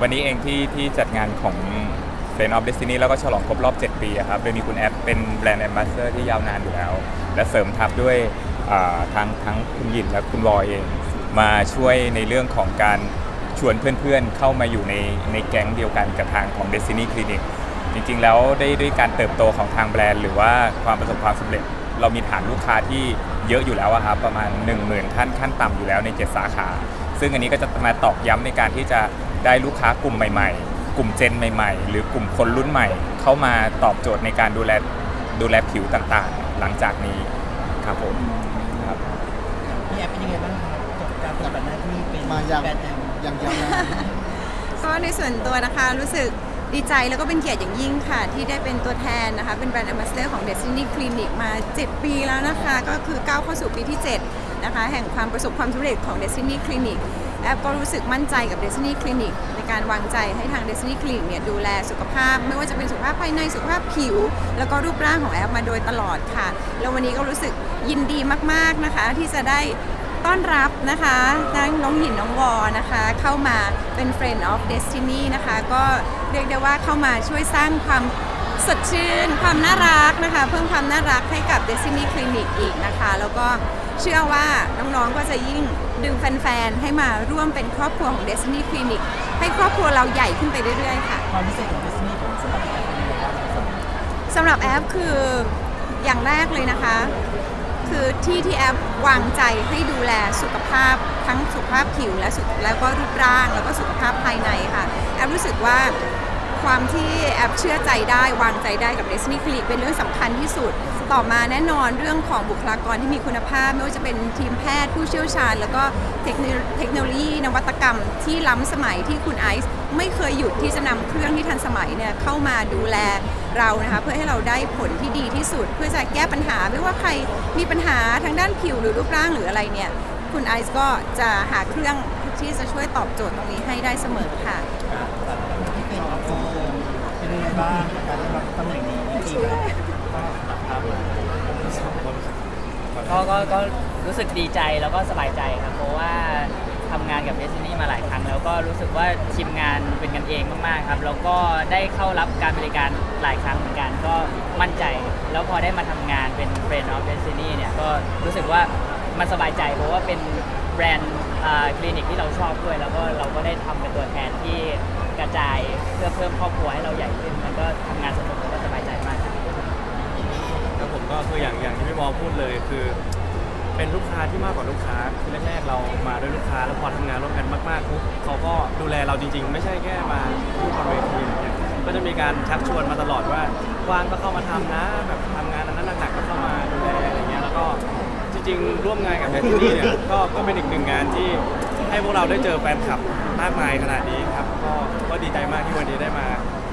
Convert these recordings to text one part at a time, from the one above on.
วันนี้เองที่ที่จัดงานของ Friend of Destiny แล้วก็ฉลองครบรอบ 7 ปีอะครับ โดยมีคุณแอปเป็นแบรนด์แอมบาสเดอร์ที่ยาวนานอยู่แล้ว และเสริมทับด้วยอ่าทั้งทั้งคุณหยินและคุณวอยเอง มาช่วยในเรื่องของการชวนเพื่อนๆเข้ามาอยู่ในในแก๊งเดียวกันกับทางของ Destiny Clinic จริงๆแล้วได้ด้วยการเติบโตของทางแบรนด์ หรือว่าความประสบความสำเร็จ เรามีฐานลูกค้าที่เยอะอยู่แล้วอะครับประมาณ 10,000 ท่านขั้นต่ำอยู่แล้วใน 7 สาขา ซึ่งอันนี้ก็จะมาตอกย้ำในการที่จะ ได้ลูกค้ากลุ่มใหม่ ๆ กลุ่มเจนใหม่ ๆ หรือกลุ่มคนรุ่นใหม่ เข้ามาตอบโจทย์ในการดูแลดูแลผิวต่างๆ หลังจากนี้ครับผมครับพี่แอฟเป็นยังไงบ้างครับกับการปฏิบัติหน้าที่เป็นมายังแบรนด์แอมยังยาวนานก็ในส่วนตัวนะคะรู้สึกดีใจแล้วก็เป็นเกียรติอย่างยิ่งค่ะ ที่ได้เป็นตัวแทนนะคะ เป็นแบรนด์ a m b a s s a d o r ของ Destiny Clinic มา 7 ปีแล้วนะคะ ก็คือก้าวเข้าสู่ปีที่ 7 นะคะ แห่งความประสบความสำเร็จของ Destiny Clinic แอปก็รู้สึกมั่นใจกับ Destiny Clinic ในการวางใจให้ทาง Destiny Clinic เนี่ยดูแลสุขภาพ ไม่ว่าจะเป็นสุขภาพภายในสุขภาพผิว แล้วก็รูปร่างของแอปมาโดยตลอดค่ะ แล้ววันนี้ก็รู้สึกยินดีมากๆนะคะ ที่จะได้ต้อนรับนะคะทั้งน้องหยินน้องวอนะคะ เข้ามาเป็น Friend of Destiny นะคะ ก็เรียกได้ว่าเข้ามาช่วยสร้างความสดชื่น ความน่ารักนะคะ เพิ่มความน่ารักให้กับ Destiny Clinic อีกนะคะ แล้วก็ เชื่อว่าน้องๆก็จะยิ่งดึงแฟนๆ ให้มาร่วมเป็นครอบครัวของ Destiny Clinic ให้ครอบครัวเราใหญ่ขึ้นไปเรื่อยๆ ค่ะ ความพิเศษของดิสนีย์ของสำหรับแอฟเป็นยังไงบ้างครับสำหรับแอปคืออย่างแรกเลยนะคะ คือที่ที่แอปวางใจให้ดูแลสุขภาพทั้งสุขภาพผิวและสุขแล้วก็รูปร่างแล้วก็สุขภาพภายในค่ะ แอปรู้สึกว่า ความที่แอปเชื่อใจได้วางใจได้กับ Destiny Clinic เป็นเรื่องสำคัญที่สุด ต่อมาแน่นอนเรื่องของบุคลากรที่มีคุณภาพ ไม่ว่าจะเป็นทีมแพทย์ผู้เชี่ยวชาญ แล้วก็เทคโนเทคโนโลยีนวัตกรรมที่ล้ำสมัยที่คุณไอซ์ไม่เคยหยุดที่จะนำเครื่องที่ทันสมัยเนี่ยเข้ามาดูแลเรานะคะเพื่อให้เราได้ผลที่ดีที่สุด เพื่อจะแก้ปัญหาไม่ว่าใครมีปัญหาทางด้านผิวหรือรูปร่างหรืออะไรเนี่ยคุณไอซ์ก็จะหาเครื่อง ที่จะช่วยตอบโจทย์ตรงนี้ให้ได้เสมอค่ะที่เป็นออฟฟอร์เป็นยังไงบ้างการได้รับตำแหน่งนี้ปีแรกก็ก็ก็รู้สึกดีใจแล้วก็สบายใจครับเพราะว่าทำงานกับเดซ i นี่มาหลายครั้ง แล้วก็รู้สึกว่าทีมงานเป็นกันเองมากๆครับแล้วก็ได้เข้ารับการบริการหลายครั้งเหมือนกันก็มั่นใจ แล้วพอได้มาทำงานเป็น Friend of Destiny เนี่ยก็รู้สึกว่า มันสบายใจเพราะว่าเป็นแบรนด์คลินิกที่เราชอบด้วย แล้วก็เราก็ได้ทำเป็นตัวแทนที่กระจายเพื่อเพิ่มครอบครัวให้เราใหญ่ขึ้นแล้วก็ทำงานสนุกแล้วก็สบายใจมากครับผมก็คืออย่างอย่างที่พี่มอพูดเลยคือ เป็นลูกค้าที่มากกว่าลูกค้าคือแรกๆเรามาด้วยลูกค้าแล้วพอทำงานร่วมกันมากๆปุ๊บเขาก็ดูแลเราจริง ๆ ไม่ใช่แค่มาพูดบนเวทีก็จะมีการชักชวนมาตลอดว่าว่างก็เข้ามาทำนะแบบ ริง ๆ ร่วมงานกับแบที่นี่เนี่ยก็ก็เป็นอีกหนึ่งงานที่ให้พวกเราได้เจอแฟนคลับมากมายขนาดนี้ครับ ก็ก็ดีใจมากที่วันนี้ได้มา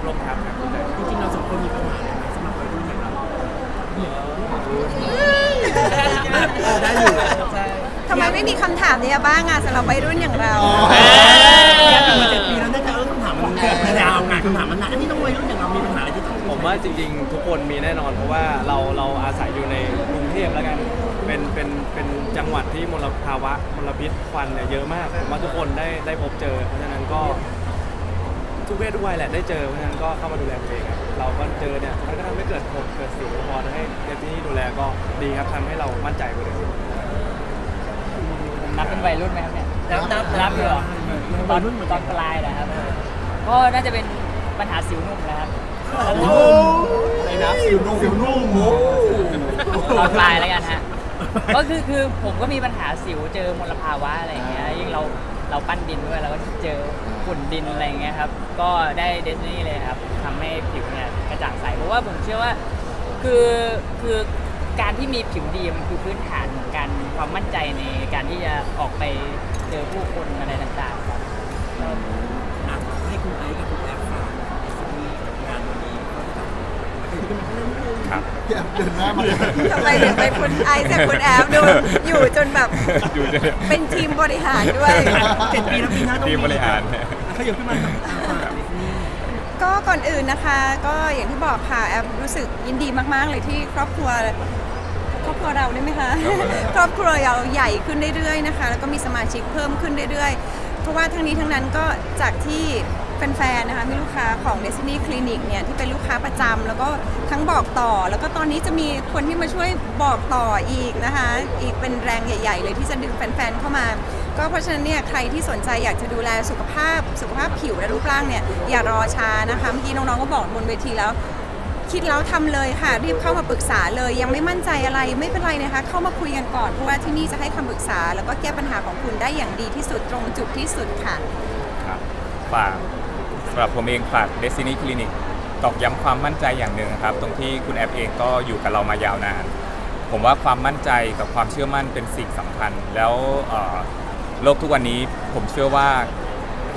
ร่วมทัพครับดีใจจริงๆเราสองคนมีปัญหาอะไรไหมสำหรับวัยรุ่นอย่างเราได้อยู่ใช่ทำไมไม่มีคำถามนี้บ้างอะสำหรับวัยรุ่นอย่างเราอยากอยู่มาเจ็ดปีแล้วได้แต่เออคำถามมันยาวไงคำถามมันหนักอันนี้ต้องวัยรุ่นอย่างเรามีปัญหาอะไรที่ต้องผมว่าจริงๆ ทุกคนมีแน่นอนเพราะว่าเราเราอาศัยอยู่ในกรุงเทพแล้วกัน เป็นเป็นเป็นจังหวัดที่มลภาวะมลพิษควันเนี่ยเยอะมากผมว่าทุกคนได้ได้พบเจอ เพราะฉะนั้นก็ทุกเพศทุกวัยแหละได้เจอเพราะฉะนั้นก็เข้ามาดูแลตัวเองครับเราก็เจอเนี่ยมันก็ทำให้เกิดผลเกิดสิวพอให้เดฟที่นี่ดูแลก็ดีครับทำให้เรามั่นใจกว่าเดิมผมนับเป็นวัยรุ่นไหมครับเนี่ยนับนับนับอยู่เหรอตวัอยนรุ่นเหมือนตกัอนนปลายนะครับ ก็น่าจะเป็นปัญหาสิวหนุ่มนะครับอะไรนะสิวนุ่มสิวนุ่มโอ้ตอนปลายแล้วกันฮะ ก็คือคือผมก็มีปัญหาสิวเจอมลภาวะอะไรอย่างเงี้ยยิ่งเราเราปั้นดินด้วยเราก็เจอฝุ่นดินอะไรอย่างเงี้ยครับ ก็ได้เดซนี่เลยครับทำให้ผิวเนี่ยกระจ่างใสเพราะว่าผมเชื่อว่าคือคือการที่มีผิวดีมันคือพื้นฐานของการความมั่นใจในการที่จะออกไปเจอผู้คนอะไรต่างๆครับอะให้คุณไอซ์กับคุณแอฟฝากดิสนีย์กับงานวันนี้ก็จะ ครับพี่แอฟเดินหน้ามาเลยทำไมถึงเป็นคุณไอซ์กับคุณแอฟดูอยู่จนแบบอยู่จะเป็นทีมบริหารด้วย เจ็ดปีแล้วปีหน้าต้องทีมบริหารอะขยับขึ้นมาครับอะฝากดิสนีย์ก็ก่อนอื่นนะคะ ก็อย่างที่บอกค่ะแอฟรู้สึกยินดีมาก ๆ เลยที่ครอบครัวครอบครัวเราได้ไหมคะ ครอบครัวเราใหญ่ขึ้นเรื่อยๆนะคะ แล้วก็มีสมาชิกเพิ่มขึ้นเรื่อยๆราะว่าทั้งนี้ทั้งนั้นก็จากที่ แฟนๆนะคะมีลูกค้าของ Destiny Clinic เนี่ยที่เป็นลูกค้าประจำแล้วก็ทั้งบอกต่อ แล้วก็ตอนนี้จะมีคนที่มาช่วยบอกต่ออีกนะคะอีกเป็นแรงใหญ่ ๆ เลยที่จะดึงแฟนๆเข้ามา ก็เพราะฉะนั้นเนี่ยใครที่สนใจอยากจะดูแลสุขภาพสุขภาพผิวและรูปร่างเนี่ยอย่ารอช้านะคะเมื่อกี้น้องๆก็บอกบนเวทีแล้วคิดแล้วทำเลยค่ะ รีบเข้ามาปรึกษาเลย ยังไม่มั่นใจอะไรไม่เป็นไรนะคะ เข้ามาคุยกันก่อนเพราะว่าที่นี่จะให้คำปรึกษา แล้วก็แก้ปัญหาของคุณได้อย่างดีที่สุดตรงจุดที่สุดค่ะครับฝากำหรับผมเองฝาก Destiny Clinic ตอกย้ำความมั่นใจอย่างหนึ่งครับ ตรงที่คุณแอปเองก็อยู่กับเรามายาวนาน ผมว่าความมั่นใจกับความเชื่อมั่นเป็นสิ่งสำคัญ แล้วเอ่อโลกทุกวันนี้ผมเชื่อว่า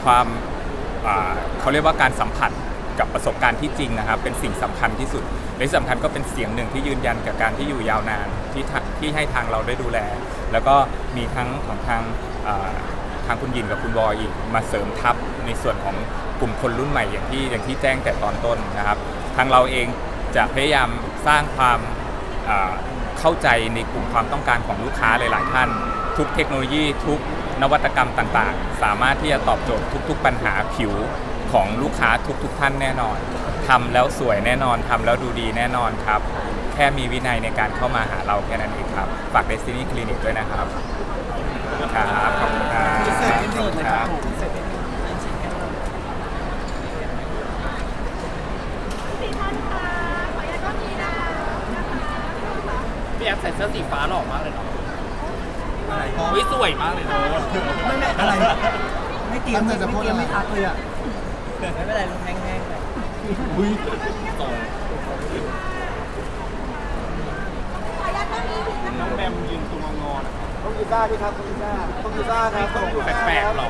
ความอ่าเขาเรียกว่าการสัมผัสกับประสบการณ์ที่จริงนะครับ เป็นสิ่งสำคัญที่สุดและที่สำคัญก็เป็นเสียงหนึ่งที่ยืนยันกับการที่อยู่ยาวนานที่ทะที่ให้ทางเราได้ดูแล แล้วก็มีทั้งของทางอ่าทางคุณยินกับคุณบอยอีกมาเสริมทัพ ในส่วนของกลุ่มคนรุ่นใหม่อย่างที่อย่างที่แจ้งแต่ตอนต้นนะครับ ทางเราเองจะพยายามสร้างความเข้าใจในกลุ่มความต้องการของลูกค้าหลาย ๆ ท่าน ทุกเทคโนโลยีทุกนวัตกรรมต่าง ๆ สามารถที่จะตอบโจทย์ทุก ๆ ปัญหาผิวของลูกค้าทุก ๆ ท่านแน่นอนทำแล้วสวยแน่นอนทำแล้วดูดีแน่นอนครับ แค่มีวินัยในการเข้ามาหาเราแค่นั้นเองครับ ฝาก Destiny Clinic ด้วยนะครับ ครับ ขอบคุณครับครับ พี่แอฟใส่เสื้อสีฟ้าหล่อมากเลยเนาะวิสวยมากเลยเนาะไม่ไม่อะไร ไม่เตรียมไม่เตรียมไม่ทักเลยอะไม่เป็นไรลุงแห้งๆไปน้องแบมยืนตัวงอนต้องกีตาร์พี่ครับต้องกีตาร์ต้องกีตาร์ครับต้องอยู่แปลกๆหรอ